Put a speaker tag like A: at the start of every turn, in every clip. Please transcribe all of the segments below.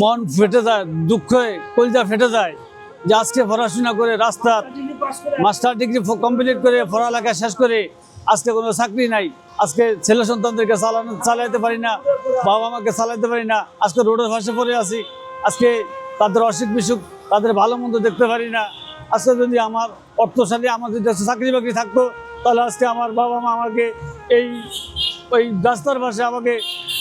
A: মন ফেটে যায়, দুঃখে কলজা ফেটে যায়। যে আজকে পড়াশোনা করে রাস্তার মাস্টার ডিগ্রি কমপ্লিট করে পড়ালেখা শেষ করে আজকে কোনো চাকরি নাই। আজকে ছেলে সন্তানদেরকে চালানো, চালাইতে পারি না, বাবা মাকে চালাইতে পারি না, আজকে রোডের পাশে পড়ে আছি। আজকে তাদের অসুখ বিসুখ, তাদের ভালো মন্দ দেখতে পারি না। আজকে যদি আমার অর্থশালী, আমার যদি চাকরি বাকরি থাকতো, তাহলে আজকে আমার বাবা মা আমাকে এই, ওই রাস্তার পাশে আমাকে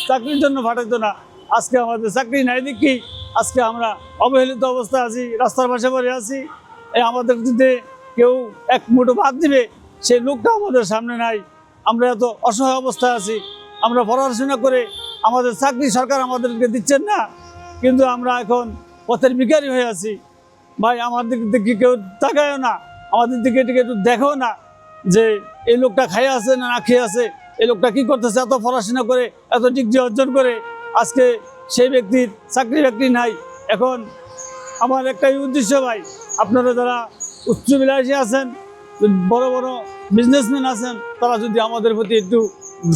A: চাকরির জন্য পাঠাতো না। আজকে আমাদের চাকরি নাই দেখি। আজকে আমরা অবহেলিত অবস্থায় আছি, রাস্তার পাশে পড়ে আছি। এই আমাদের যদি কেউ এক মুঠো ভাত দিবে সেই লোকটা আমাদের সামনে নাই। আমরা এত অসহায় অবস্থায় আছি। আমরা পড়াশোনা করে আমাদের চাকরি সরকার আমাদেরকে দিচ্ছেন না। কিন্তু আমরা এখন পথের বিকারী হয়ে আছি। ভাই আমাদের দিকে কেউ তাকায়ও না। আমাদের দিকে একটু দেখো না যে এই লোকটা খাইয়ে আছে না না খেয়ে আছে। এই লোকটা কি করতেছে? এত পড়াশোনা করে, এত ডিগ্রি অর্জন করে আজকে সেই ব্যক্তির চাকরি বাকরি নাই। এখন আমার একটাই উদ্দেশ্য ভাই, আপনারা যারা উচ্চ উচ্চবিলাসী আছেন, বড় বড় বিজনেসম্যান আছেন, তারা যদি আমাদের প্রতি একটু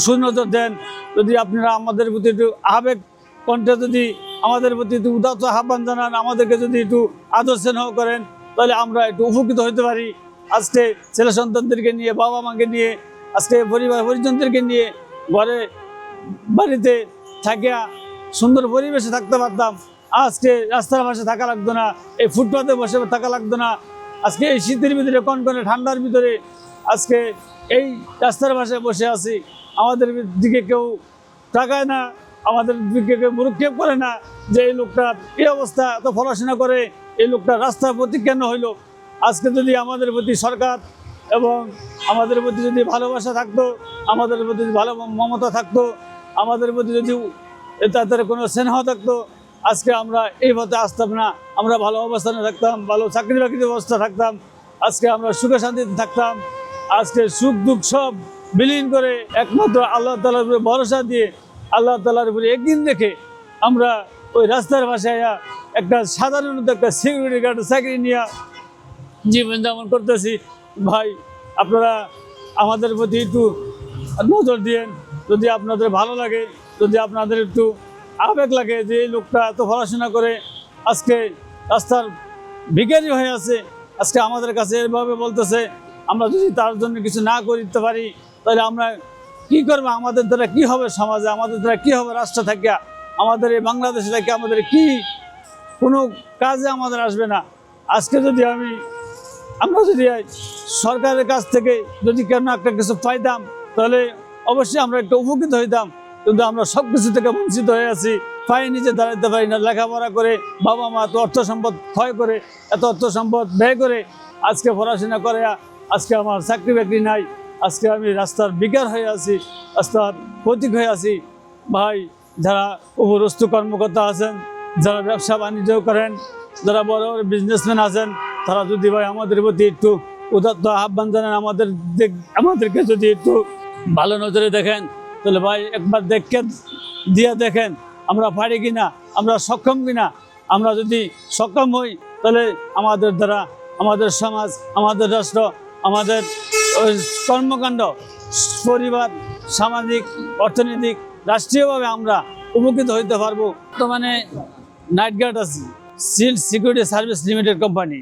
A: সুনজর দেন, যদি আপনারা আমাদের প্রতি একটু আবেগ কণ্ঠে যদি আমাদের প্রতি একটু উদাত্ত আহ্বান জানান, আমাদেরকে যদি একটু আদর স্নেহ করেন, তাহলে আমরা একটু উপকৃত হতে পারি। আজকে ছেলে সন্তানদেরকে নিয়ে বাবা মাকে নিয়ে, আজকে পরিবার পরিজনদেরকে নিয়ে, ঘরে, বাড়িতে থাকিয়া সুন্দর পরিবেশে থাকতে পারতাম। আজকে রাস্তার পাশে থাকা লাগতো না, এই ফুটপাতে বসে থাকা লাগতো না। আজকে এই শীতের ভিতরে, কনকনে ঠান্ডার ভিতরে, আজকে এই রাস্তার পাশে বসে আছি। আমাদের দিকে কেউ তাকায় না, আমাদের দিকে কেউ মুরুক্ষেপ করে না যে এই লোকটা এই অবস্থা, এত পড়াশোনা করে, এই লোকটা রাস্তার প্রতি কেন হইল? আজকে যদি আমাদের প্রতি সরকার এবং আমাদের প্রতি যদি ভালোবাসা থাকতো, আমাদের প্রতি ভালো মমতা থাকতো আমাদের প্রতি যদি তাদের কোনো স্নেহ থাকতো, আজকে আমরা এই পথে আসতাম না। আমরা ভালো অবস্থানে থাকতাম, ভালো চাকরি বাকরির অবস্থা থাকতাম। আজকে আমরা সুখে শান্তিতে থাকতাম। আজকে সুখ, দুঃখ সব বিলীন করে একমাত্র আল্লাহ তালার উপরে ভরসা দিয়ে, আল্লাহ তালার উপরে একদিন রেখে আমরা ওই রাস্তার আয়া একটা সাধারণত একটা সিকিউরিটি গার্ড চাকরি নিয়ে জীবনযাপন করতেছি। ভাই, আপনারা আমাদের প্রতি একটু নজর দিয়েন। যদি আপনাদের ভালো লাগে, যদি আপনাদের একটু আবেগ লাগে যে এই লোকটা এত পড়াশোনা করে আজকে রাস্তার ভিখারি হয়ে আছে, আজকে আমাদের কাছে এভাবে বলতেছে, আমরা যদি তার জন্য কিছু না করতে পারি, তাহলে আমরা কি করব? আমাদের দ্বারা কি হবে সমাজে? আমাদের দ্বারা কি হবে রাষ্ট্র থেকে? আমাদের এই বাংলাদেশে থেকে আমাদের কি কোনো কাজে আমাদের আসবে না? আজকে যদি আমি, আমরা যদি সরকারের কাছ থেকে যদি কেন একটা কিছু পাইতাম তাহলে অবশ্যই আমরা একটু উপকৃত হইতাম, কিন্তু আমরা সব কিছু থেকে বঞ্চিত হয়ে আছি। পায়ে নিজে দাঁড়াতে পারি না, লেখাপড়া করে বাবা মা এত অর্থ সম্পদ ক্ষয় করে, এত অর্থ সম্পদ ব্যয় করে আজকে পড়াশোনা করে, আজকে আমার চাকরি বাকরি নাই, আজকে আমি রাস্তার বিকার হয়ে আছি, রাস্তার প্রতীক হয়ে আছি। ভাই, যারা উপরস্থ কর্মকর্তা আছেন, যারা ব্যবসা বাণিজ্য করেন, যারা বড় বড় বিজনেসম্যান আছেন, তারা যদি ভাই আমাদের প্রতি একটু উদাত্ত আহ্বান জানান, আমাদের আমাদেরকে যদি একটু ভালো নজরে দেখেন। তাহলে ভাই, একবার দেখে দিয়ে দেখেন আমরা পারি কিনা, আমরা সক্ষম কিনা। আমরা যদি সক্ষম হই, তাহলে আমাদের দ্বারা, আমাদের সমাজ, আমাদের রাষ্ট্র, আমাদের কর্মকাণ্ড, পরিবার, সামাজিক, অর্থনৈতিক, রাষ্ট্রীয়ভাবে আমরা উপকৃত হইতে পারব। বর্তমানে নাইট গার্ড আছি seal security service limited company.